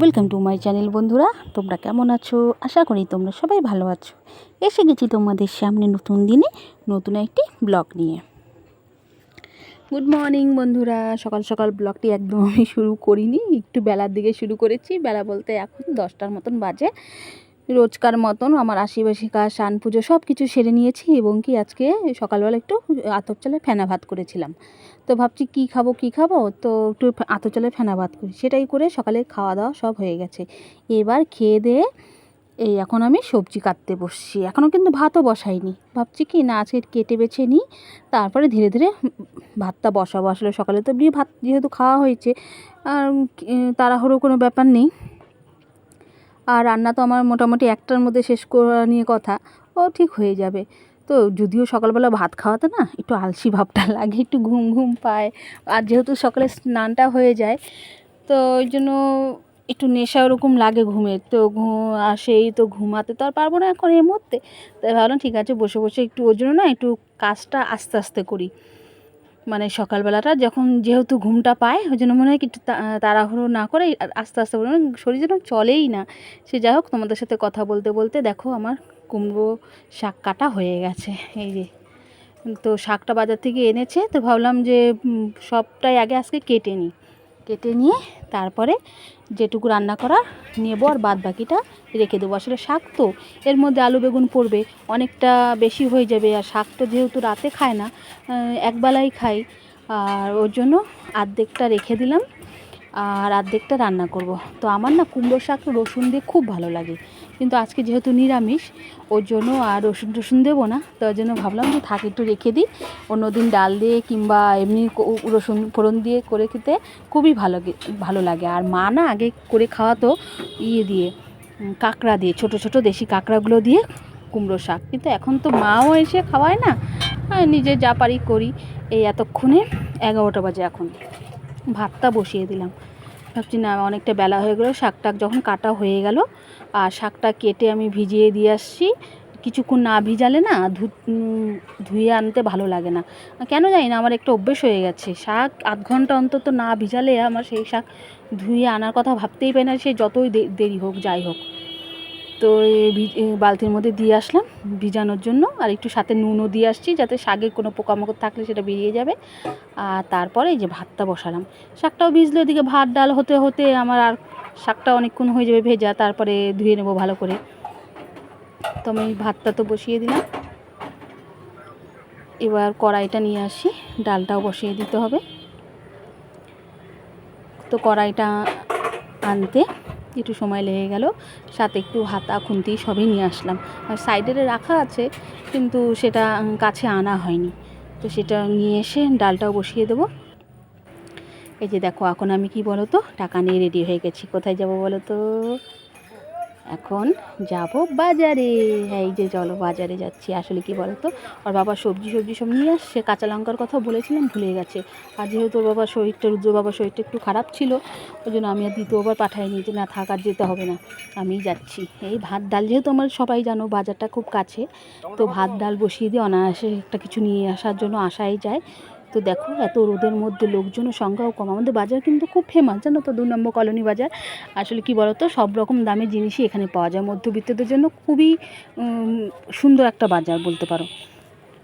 Welcome to my channel বন্ধুরা। তোমরা কেমন আছো? আশা করি তোমরা সবাই ভালো আছো। এসে গেছি তোমাদের সামনে নতুন দিনে নতুন একটি ব্লগ নিয়ে। গুড মর্নিং বন্ধুরা। সকাল সকাল ব্লগটি একদম আমি শুরু করিনি। একটু বেলার দিকে শুরু করেছি। বেলা বলতে এখন দশটার মতন বাজে। রোজকার মতন আমার আশিবাসী কাজ, স্নান, পুজো সব কিছু সেরে নিয়েছি এবং কি আজকে সকালবেলা একটু আতপ চালে ফেনা ভাত করেছিলাম। তো ভাবছি কি খাব কি খাব? তো একটু আতপ চালে ফেনা ভাত করি। সেটাই করে সকালে খাওয়া দাওয়া সব হয়ে গেছে। এবার খেয়ে দিয়ে এই এখন আমি সবজি কাটতে বসছি। এখনও কিন্তু ভাতও বসাইনি। ভাবছি কি না আজকে কেটে বেছে নিই তারপরে ধীরে ধীরে ভাতটা বসাবো। আসলে সকালে তো বিয়ে ভাত যেহেতু খাওয়া হয়েছে, আর তাড়াহুড়ো কোনো ব্যাপার নেই। আর রান্না তো আমার মোটামুটি একটার মধ্যে শেষ করা নিয়ে কথা। ও ঠিক হয়ে যাবে। তো যদিও সকালবেলা ভাত খাওয়াতে না একটু আলসি ভাবটা লাগে, একটু ঘুম ঘুম পায়। আর যেহেতু সকালে স্নানটা হয়ে যায়, তো ওই জন্য একটু নেশা ওরকম লাগে ঘুমের। তো আর তো ঘুমাতে তো আর পারব না এখন এই মুহূর্তে। তাই ভাবলাম, ঠিক আছে, বসে বসে একটু ওর জন্য না একটু কাজটা আস্তে আস্তে করি। মানে সকালবেলাটা যখন যেহেতু ঘুমটা পায়, ওই জন্য মনে হয় একটু তাড়াহুড়ো না করে আস্তে আস্তে করে শরীর যেন চলেই না। সে যাই হোক, তোমাদের সাথে কথা বলতে বলতে দেখো আমার কুমড়ো শাক কাটা হয়ে গেছে, এই যে। তো শাকটা বাজার থেকে এনেছে, তো ভাবলাম যে সবটাই আগে আজকে কেটে নিই। কেটে নিয়ে তারপরে যেটুকু রান্না করা নেব আর বাদ বাকিটা রেখে দেবো। আসলে শাক তো, এর মধ্যে আলু বেগুন পড়বে, অনেকটা বেশি হয়ে যাবে। আর শাক তো যেহেতু রাতে খায় না একবেলাই খাই। আর ওর জন্য আর্ধেকটা রেখে দিলাম। আর আর্ধেকটা রান্না করব। তো আমার না কুমড়ো শাক, রসুন দিয়ে খুব ভালো লাগে। কিন্তু আজকে যেহেতু নিরামিষ, ওর জন্য আর রসুন টসুন দেবো না। তো ওর জন্য ভাবলাম যে থাক, একটু রেখে দিই। অন্য দিন ডাল দিয়ে কিংবা এমনি রসুন ফোড়ন দিয়ে করে খেতে খুবই ভালো ভালো লাগে। আর মা না আগে করে খাওয়াতো ইয়ে দিয়ে কাঁকড়া দিয়ে, ছোট ছোট দেশি কাঁকড়াগুলো দিয়ে কুমড়ো শাক। কিন্তু এখন তো মাও এসে খাওয়ায় না। নিজে যা পারি করি। এই এতক্ষণে এগারোটা বাজে এখন। ভাতটা বসিয়ে দিলাম। ভাবছি না, অনেকটা বেলা হয়ে গেলো, শাকটা যখন কাটা হয়ে গেল, আর শাকটা কেটে আমি ভিজিয়ে দিয়ে আসছি। কিছুক্ষণ না ভিজালে না ধু ধুয়ে আনতে ভালো লাগে না। কেন জানি না, আমার একটা অভ্যেস হয়ে গেছে। শাক আধ ঘণ্টা অন্তত না ভিজালে আমার সেই শাক ধুয়ে আনার কথা ভাবতেই পারি না, সে যতই দেরি হোক, যাই হোক। তো বালতির মধ্যে দিয়ে আসলাম ভিজানোর জন্য। আর একটু সাথে নুনও দিয়ে আসছি যাতে শাকে কোনো পোকামাকড় থাকলে সেটা বেরিয়ে যাবে। আর তারপরে এই যে ভাতটা বসালাম। শাকটাও ভিজলে ওদিকে ভাত, ডাল হতে হতে আমার আর শাকটা অনেকক্ষণ হয়ে যাবে ভেজা, তারপরে ধুয়ে নেব ভালো করে। তো আমি ভাতটা তো বসিয়ে দিলাম। এবার কড়াইটা নিয়ে আসি, ডালটাও বসিয়ে দিতে হবে। তো কড়াইটা আনতে একটু সময় লেগে গেল, সাথে একটু হাতা, খুন্তি সবই নিয়ে আসলাম। আর সাইডে রাখা আছে, কিন্তু সেটা কাছে আনা হয়নি। তো সেটা নিয়ে এসে ডালটাও বসিয়ে দেবো। এই যে দেখো, এখন আমি কি বলো তো টাকা নিয়ে রেডি হয়ে গেছি। কোথায় যাব বলো তো এখন যাব বাজারে। হ্যাঁ এই যে চলো বাজারে যাচ্ছি, আসলে কি বলতো? আর বাবা সবজি সবজি সব নিয়ে আসছে, কাঁচা লঙ্কার কথা বলেছিলাম, ভুলে গেছে। আর যেহেতু ওর বাবার শরীরটা, রুদ্র বাবার শরীরটা একটু খারাপ ছিল, ওই জন্য আমি আর দ্বিতীয়বার পাঠাইনি যে না থাকার যেতে হবে না। আমি যাচ্ছি। এই ভাত ডাল, যেহেতু আমার সবাই জানো বাজারটা খুব কাছে, তো ভাত ডাল বসিয়ে দিয়ে অনায়াসে একটা কিছু নিয়ে আসার জন্য আসাই যায়। তো দেখো, এত রোদের মধ্যে লোকজনের সংখ্যাও কম। আমাদের বাজার কিন্তু খুব ফেমাস জানো তো, দু নম্বর কলোনি বাজার। আসলে কি বলতো, সব রকম দামের জিনিসই এখানে পাওয়া যায়। মধ্যবিত্তদের জন্য খুবই সুন্দর একটা বাজার বলতে পারো।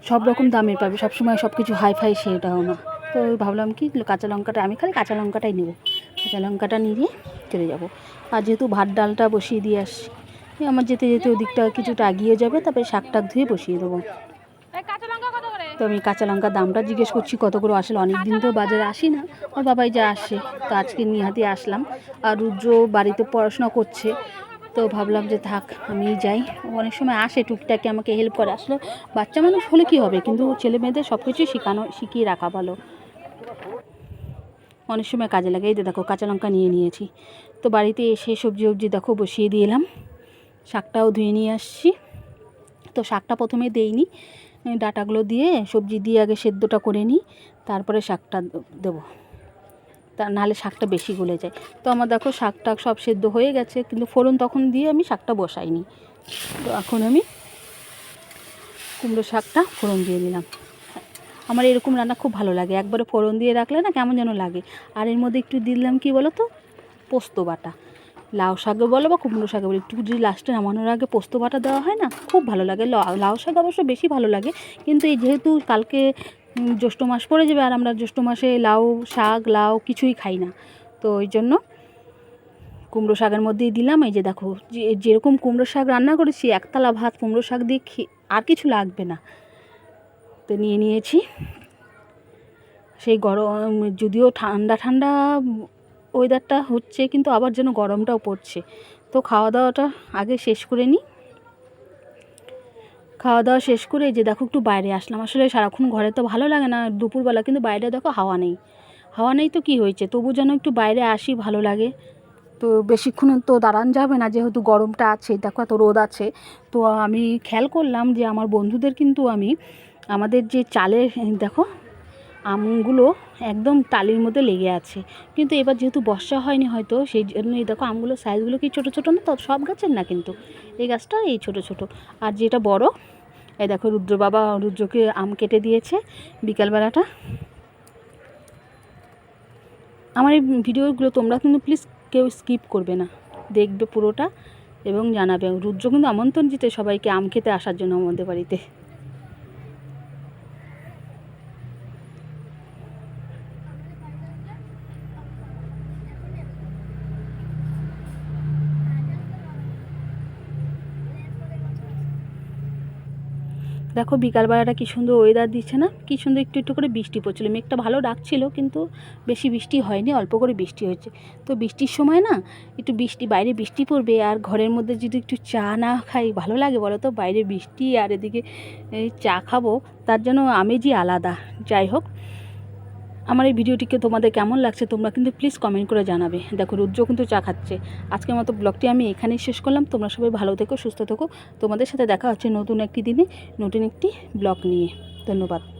সব রকম দামের পাবে, সবসময় সব কিছু হাই ফাই সেটাও না। তো ভাবলাম কি, কাঁচা লঙ্কাটা আমি খালি কাঁচা লঙ্কাটাই নেব। কাঁচা লঙ্কাটা নিয়ে চলে যাব। আর যেহেতু ভাত ডালটা বসিয়ে দিয়ে আসছি, আমার যেতে যেতে ওদিকটা কিছুটা এগিয়ে যাবে, তারপরে শাক টাক ধুয়ে বসিয়ে দেবো। তো আমি কাঁচা লঙ্কার দামটা জিজ্ঞেস করছি, কত করে আসলে? অনেক দিন তো বাজারে আসি না। ওর বাবাই যা আসে, তো আজকে নিহাতি আসলাম। আর রুদ্র বাড়িতে পড়াশোনা করছে, তো ভাবলাম যে থাক আমি যাই। অনেক সময় আসে, টুকটাকে আমাকে হেল্প করে। আসলে বাচ্চা মানুষ হলে কী হবে? কিন্তু ছেলে মেয়েদের সব কিছুই শেখানো, শিখিয়ে রাখা ভালো। অনেক সময় কাজে লাগে। এই দেখো, কাঁচা লঙ্কা নিয়ে নিয়েছি। তো বাড়িতে এসে সবজি সবজি দেখো, বসিয়ে দিয়ে এলাম। শাকটাও ধুয়ে নিয়ে আসছি। তো শাকটা প্রথমে দেইনি। ডাটাগুলো দিয়ে সবজি দিয়ে আগে সেদ্ধটা করে নিই, তারপরে শাকটা দেবো। তা নাহলে শাকটা বেশি গলে যায়। তো আমার দেখো শাক টাক সব সেদ্ধ হয়ে গেছে, কিন্তু ফোড়ন তখন দিয়ে আমি শাকটা বসাইনি। তো এখন আমি কুমড়ো শাকটা ফোড়ন দিয়ে নিলাম আমার এরকম রান্না খুব ভালো লাগে। একবারে ফোড়ন দিয়ে রাখলে না কেমন যেন লাগে। আর এর মধ্যে একটু দিলাম কি বলো তো পোস্ত বাটা। লাউ শাকে বলো বা কুমড়ো শাকে বলো, একটু যদি লাস্টে নামানোর আগে পোস্ত বাটা দেওয়া হয় না, খুব ভালো লাগে। লাউ শাক অবশ্য বেশি ভালো লাগে, কিন্তু এই যেহেতু কালকে জ্যৈষ্ঠ মাস পড়ে যাবে আর আমরা জ্যৈষ্ঠ মাসে লাউ শাক, লাউ কিছুই খাই না। তো ওই জন্য কুমড়ো শাকের মধ্যেই দিলাম। এই যে দেখো যেরকম কুমড়ো শাক রান্না করেছি, একতলা ভাত, কুমড়ো শাক দিয়ে আর কিছু লাগবে না। তো নিয়ে নিয়েছি। সেই গরম, যদিও ঠান্ডা ঠান্ডা ওয়েদারটা হচ্ছে, কিন্তু আবার যেন গরমটাও পড়ছে। তো খাওয়া দাওয়াটা আগে শেষ করে নিই। খাওয়া দাওয়া শেষ করে যে দেখো একটু বাইরে আসলাম। আসলে সারাক্ষণ ঘরে তো ভালো লাগে না, দুপুরবেলা কিন্তু বাইরে দেখো হাওয়া নেই। হাওয়া নেই তো কি হয়েছে? তবু যেন একটু বাইরে আসি, ভালো লাগে। তো বেশিক্ষণ তো দাঁড়ান যাবে না, যেহেতু গরমটা আছে, দেখো এত রোদ আছে। তো আমি খেয়াল করলাম যে আমার বন্ধুদের কিন্তু আমি, আমাদের যে চালের, দেখো আমগুলো একদম টালির মধ্যে লেগে আছে। কিন্তু এবার যেহেতু বর্ষা হয়নি হয়তো, সেই জন্য এই দেখো আমগুলো সাইজগুলো কি ছোটো ছোটো না? তো সব গাছের না কিন্তু। এই গাছটা এই ছোটো ছোটো। আর যেটা বড়, এই দেখো রুদ্র বাবা রুদ্রকে আম কেটে দিয়েছে বিকালবেলাটা। আমার এই ভিডিওগুলো তোমরা কিন্তু প্লিজ কেউ স্কিপ করবে না। দেখবে পুরোটা এবং জানাবে। রুদ্র কিন্তু আমন্ত্রণ দিতে সবাইকে আম খেতে আসার জন্য আমাদের বাড়িতে। দেখো বিকালবেলাটা কি সুন্দর ওয়েদার দিচ্ছে না? কি সুন্দর একটু একটু করে বৃষ্টি পড়ছিল। মেঘটা ভালো ডাকছিল, কিন্তু বেশি বৃষ্টি হয়নি, অল্প করে বৃষ্টি হয়েছে। তো বৃষ্টির সময় না একটু বৃষ্টি, বাইরে বৃষ্টি পড়বে, আর ঘরের মধ্যে যদি একটু চা না খাই, ভালো লাগে বলো তো বাইরে বৃষ্টি আর এদিকে চা খাব, তার জন্য আমেজই আলাদা। যাই হোক আমার এই ভিডিওটিকে তোমাদের কেমন লাগছে তোমরা কিন্তু প্লিজ কমেন্ট করে জানাবে। দেখো, রুদ্র কিন্তু চা খাচ্ছে। আজকের মতো ব্লগটি আমি এখানেই শেষ করলাম। তোমরা সবাই ভালো থেকো, সুস্থ থেকো। তোমাদের সাথে দেখা হচ্ছে নতুন একটি দিনে, নতুন একটি ব্লগ নিয়ে। ধন্যবাদ।